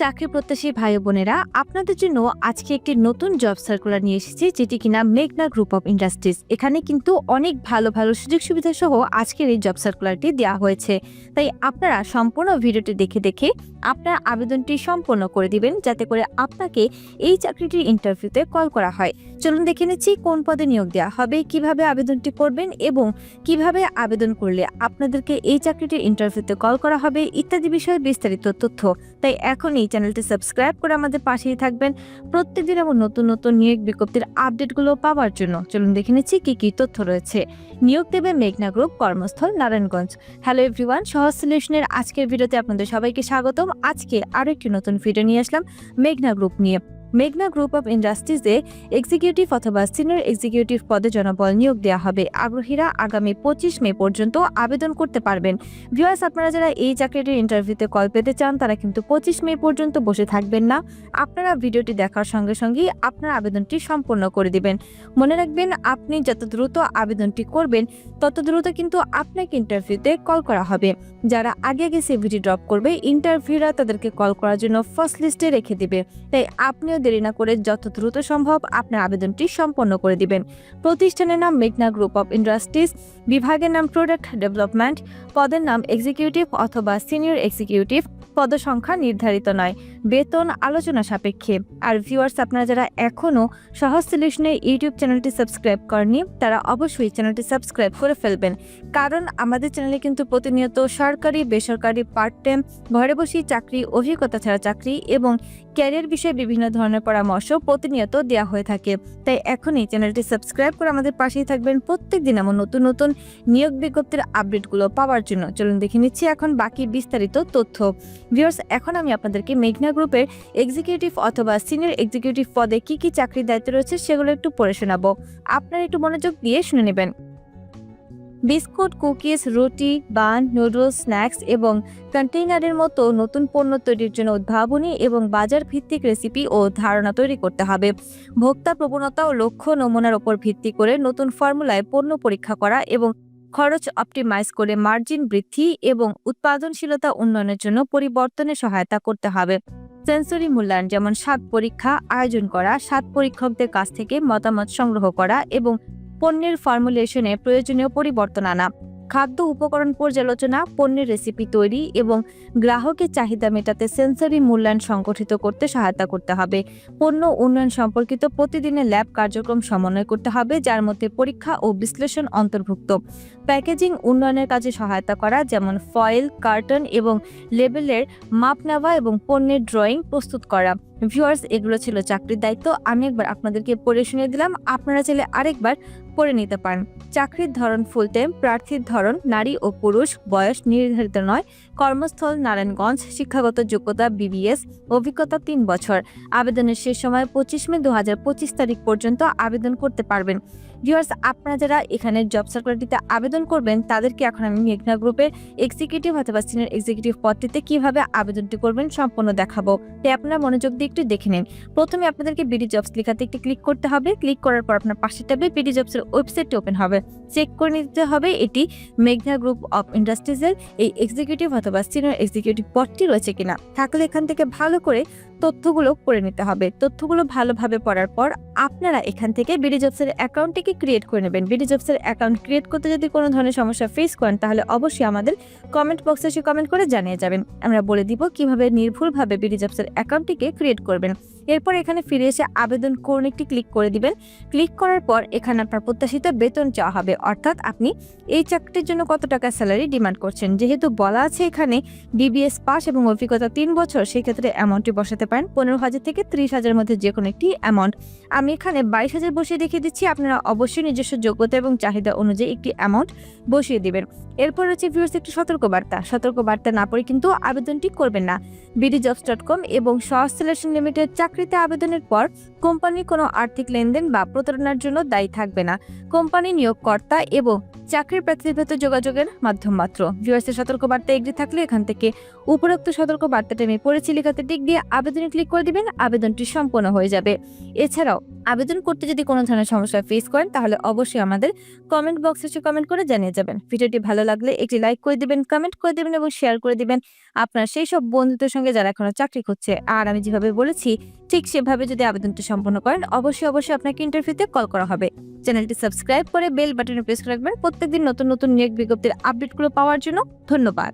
চাকরি প্রত্যাশী ভাই বোনেরা, আপনাদের জন্য আজকে একটি নতুন জব সার্কুলার নিয়ে এসেছি, যেটি কিনা মেঘনা গ্রুপ অফ ইন্ডাস্ট্রিজ এখানে কিন্তু অনেক ভালো ভালো সুযোগ সুবিধা সহ আজকের এই জব সার্কুলারটি দেওয়া হয়েছে। তাই আপনারা সম্পূর্ণ ভিডিওটি দেখে দেখে আপনার আবেদনটি সম্পন্ন করে দিবেন, যাতে করে আপনাকে এই চাকরিটির ইন্টারভিউতে কল করা হয়। চলুন দেখে নিচ্ছি কোন পদে নিয়োগ দেওয়া হবে, কীভাবে আবেদনটি করবেন এবং কীভাবে আবেদন করলে আপনাদেরকে এই চাকরিটির ইন্টারভিউতে কল করা হবে ইত্যাদি বিষয়ে বিস্তারিত তথ্য। তাই এখন এই চ্যানেলটি সাবস্ক্রাইব করে আমাদের পাশেই থাকবেন। প্রত্যেকদিন এবং নতুন নতুন নিয়োগ বিজ্ঞপ্তির আপডেটগুলো পাওয়ার জন্য চলুন দেখে নিচ্ছি কী কী তথ্য রয়েছে। নিয়োগ দেবে মেঘনা গ্রুপ কর্মস্থল নারায়ণগঞ্জ। হ্যালো এভরিওয়ান সহজ সলিউশনের আজকের ভিডিওতে আপনাদের সবাইকে স্বাগতম। আজকে আরও একটি নতুন ভিডিও নিয়ে আসলাম মেঘনা গ্রুপ নিয়ে। মেঘনা গ্রুপ অফ ইন্ডাস্ট্রিজে এক্সিকিউটিভ অথবা সিনিয়র এক্সিকিউটিভ পদে জনবল নিয়োগ দেওয়া হবে। আগ্রহীরা আগামী পঁচিশ মে পর্যন্ত আবেদন করতে পারবেন। ভিউয়ার্স আপনারা যারা এই চাকরিটির ইন্টারভিউতে কল পেতে চান, তারা কিন্তু পঁচিশ মে পর্যন্ত বসে থাকবেন না। আপনারা ভিডিওটি দেখার সঙ্গে সঙ্গেই আপনার আবেদনটি সম্পূর্ণ করে দিবেন। মনে রাখবেন, আপনি যত দ্রুত আবেদনটি করবেন, তত দ্রুত কিন্তু আপনাকে ইন্টারভিউতে কল করা হবে। যারা আগে আগে সিভিটি ড্রপ করবে ইন্টারভিউরা তাদেরকে কল করার জন্য ফার্স্ট লিস্টে রেখে দিবে। তাই আপনিও দেরি না করে যত দ্রুত সম্ভব আপনার আবেদনটি সম্পন্ন করে দিবেন। প্রতিষ্ঠানের নাম মেঘনা গ্রুপ অফ ইন্ডাস্ট্রিজ, বিভাগের নাম প্রোডাক্ট ডেভেলপমেন্ট, পদের নাম এক্সিকিউটিভ অথবা সিনিয়র এক্সিকিউটিভ। পদসংখ্যা নির্ধারিত নয়। বেতন আলোচনা সাপেক্ষে। আর ভিউয়ার্স আপনারা যারা এখনও সহজ সলিউশনের ইউটিউব চ্যানেলটি সাবস্ক্রাইব করেনি তারা অবশ্যই চ্যানেলটি সাবস্ক্রাইব করে ফেলবেন। কারণ আমাদের চ্যানেলে কিন্তু প্রতিনিয়ত সরকারি, বেসরকারি পার্ট টাইম ঘরে বসেই চাকরি, অভিজ্ঞতা ছাড়া চাকরি এবং ক্যারিয়ার বিষয়ে বিভিন্ন ধরনের পরামর্শ প্রতিনিয়ত দেওয়া হয়ে থাকে। তাই এখনই চ্যানেলটি সাবস্ক্রাইব করে আমাদের পাশেই থাকবেন। প্রত্যেক দিন এমন নতুন নতুন নিয়োগ বিজ্ঞপ্তির আপডেটগুলো পাওয়ার জন্য। চলুন দেখে নিচ্ছি এখন বাকি বিস্তারিত তথ্য। ভিউয়ার্স এখন আমি আপনাদেরকে মেঘনা গ্রুপের এক্সিকিউটিভ অথবা সিনিয়র এক্সিকিউটিভ পদে কি কি চাকরির দায়িত্ব রয়েছে সেগুলো একটু পড়ে শোনাবো। আপনারা একটু মনোযোগ দিয়ে শুনে নেবেন। বিস্কুট, কুকিজ, রুটি বান নুডলস স্ন্যাক্স এবং কন্টেইনারের মতো নতুন পণ্য তৈরির জন্য উদ্ভাবনী এবং বাজার ভিত্তিক রেসিপি ও ধারণা তৈরি করতে হবে। ভোক্তা প্রবণতা ও লক্ষ্য নমুনার উপর ভিত্তি করে নতুন ফর্মুলায় পণ্য পরীক্ষা করা এবং খরচ অপটিমাইজ করে মার্জিন বৃদ্ধি এবং উৎপাদনশীলতা উন্নয়নের জন্য পরিবর্তনে সহায়তা করতে হবে। সেন্সরি মূল্যায়ন যেমন স্বাদ পরীক্ষা, আয়োজন করা স্বাদ পরীক্ষকদের কাছ থেকে মতামত সংগ্রহ করা এবং পণ্যের ফর্মুলেশনে প্রয়োজনীয় পরিবর্তন আনা। খাদ্য উপকরণ পর্যালোচনা, পণ্যের রেসিপি তৈরি এবং গ্রাহকের চাহিদা মেটাতে সেন্সরি মূল্যায়ন সংগঠিত করতে সহায়তা করতে হবে। পণ্য উন্নয়ন সম্পর্কিত প্রতিদিনের ল্যাব কার্যক্রম সমন্বয় করতে হবে, যার মধ্যে পরীক্ষা ও বিশ্লেষণ অন্তর্ভুক্ত। প্যাকেজিং উন্নয়নের কাজে সহায়তা করা, যেমন ফয়েল কার্টন এবং লেবেলের মাপ নেওয়া এবং পণ্যের ড্রয়িং প্রস্তুত করা। ভিউয়ার্স এগুলো ছিল চাকরির দায়িত্ব। আমি একবার আপনাদেরকে পড়ে শুনিয়ে দিলাম। আপনারা চাইলে আরেকবার পড়ে নিতে পারেন। চাকরির ধরন ফুল টাইম প্রার্থীর ধরন নারী ও পুরুষ, বয়স নির্ধারিত নয়। কর্মস্থল, নারায়ণগঞ্জ, শিক্ষাগত যোগ্যতা বিবিএস অভিজ্ঞতা তিন বছর। আবেদনের শেষ সময় পঁচিশ মে দু হাজার পঁচিশ তারিখ পর্যন্ত আবেদন করতে পারবেন। ভিউয়ার্স আপনারা যারা এখানে জব সার্কুলারটিতে আবেদন করবেন, তাদেরকে এখন আমি মেঘনা গ্রুপের এক্সিকিউটিভ অথবা সিনিয়র এক্সিকিউটিভ পদটিতে কীভাবে আবেদনটি করবেন সম্পূর্ণ দেখাবো। তাই আপনারা মনোযোগ দিয়ে একটু দেখে নিন। প্রথমে আপনাদেরকে বিডি জবস লেখাতে একটি ক্লিক করতে হবে। ক্লিক করার পর আপনার পাশে ট্যাবে বিডি জবসের ওয়েবসাইটটি ওপেন হবে। চেক করে নিতে হবে এটি মেঘনা গ্রুপ অফ ইন্ডাস্ট্রিজের এই এক্সিকিউটিভ অথবা সিনিয়র এক্সিকিউটিভ পদটি রয়েছে কিনা। থাকলে এখান থেকে ভালো করে তথ্যগুলো করে নিতে হবে। তথ্যগুলো ভালোভাবে পড়ার পর আপনারা এখান থেকে বিডি জবসের অ্যাকাউন্টটিকে ক্রিয়েট করে নেবেন। বিডি জবসের অ্যাকাউন্ট ক্রিয়েট করতে যদি কোনো ধরনের সমস্যা ফেস করেন, তাহলে অবশ্যই আমাদের কমেন্ট বক্সে সে কমেন্ট করে জানিয়ে যাবেন। আমরা বলে দিব কীভাবে নির্ভুলভাবে বিডি জবসের অ্যাকাউন্টটিকে ক্রিয়েট করবেন। এরপর এখানে ফিরে এসে আবেদন করুন, একটি ক্লিক করে দিবেন। ক্লিক করার পর এখানে আপনার প্রত্যাশিত বেতন চাওয়া হবে। অর্থাৎ আপনি এই চাকরির জন্য কত টাকা স্যালারি ডিমান্ড করছেন? যেহেতু বলা আছে এখানে ডিবিএস পাস এবং অভিজ্ঞতা তিন বছর, সেই ক্ষেত্রে অ্যামাউন্টটি বসাতে পারেন। পনেরো হাজার থেকে ত্রিশ হাজারের মধ্যে যে কোনো একটি অ্যামাউন্ট আমি এখানে বাইশ হাজার বসিয়ে দেখিয়ে দিচ্ছি। আপনারা অবশ্যই নিজস্ব যোগ্যতা এবং চাহিদা অনুযায়ী একটি অ্যামাউন্ট বসিয়ে দিবেন। এরপর হচ্ছে ভিউর্স একটি সতর্কবার্তা। সতর্কবার্তা না পড়ে কিন্তু আবেদনটি করবেন না। বিডি জবস ডট কম এবং সহজ সিলেকশন লিমিটেড চাকরিতে আবেদনের পর কোম্পানির কোনো আর্থিক লেনদেন বা প্রতারণার জন্য দায়ী থাকবে না। কোম্পানি নিয়োগকর্তা এবং চাকরির প্রার্থীর ভেতর যোগাযোগের মাধ্যম মাত্র। ভিউয়ার্সের সতর্কবার্তা এগিয়ে থাকলে এখান থেকে উপরোক্ত সতর্কবার্তাটি আমি পড়েছি। লেখাতে টিক দিয়ে আবেদনে ক্লিক করে দিবেন, আবেদনটি সম্পন্ন হয়ে যাবে। এছাড়াও আবেদন করতে যদি কোনো ধরনের সমস্যা ফেস করেন, তাহলে অবশ্যই আমাদের কমেন্ট বক্সে এসে কমেন্ট করে জানিয়ে যাবেন। ভিডিওটি ভালো লাগলে একটি লাইক করে দিবেন কমেন্ট করে দেবেন এবং শেয়ার করে দিবেন আপনার সেই সব বন্ধুদের সঙ্গে যারা এখনও চাকরি করছে আর আমি যেভাবে বলেছি, ঠিক সেভাবে যদি আবেদনটি সম্পন্ন করেন, অবশ্যই অবশ্যই আপনাকে ইন্টারভিউতে কল করা হবে। চ্যানেলটি সাবস্ক্রাইব করে বেল বাটনে প্রেস করে রাখবেন। প্রত্যেকদিন নতুন নতুন নিয়োগ বিজ্ঞপ্তির আপডেটগুলো পাওয়ার জন্য ধন্যবাদ।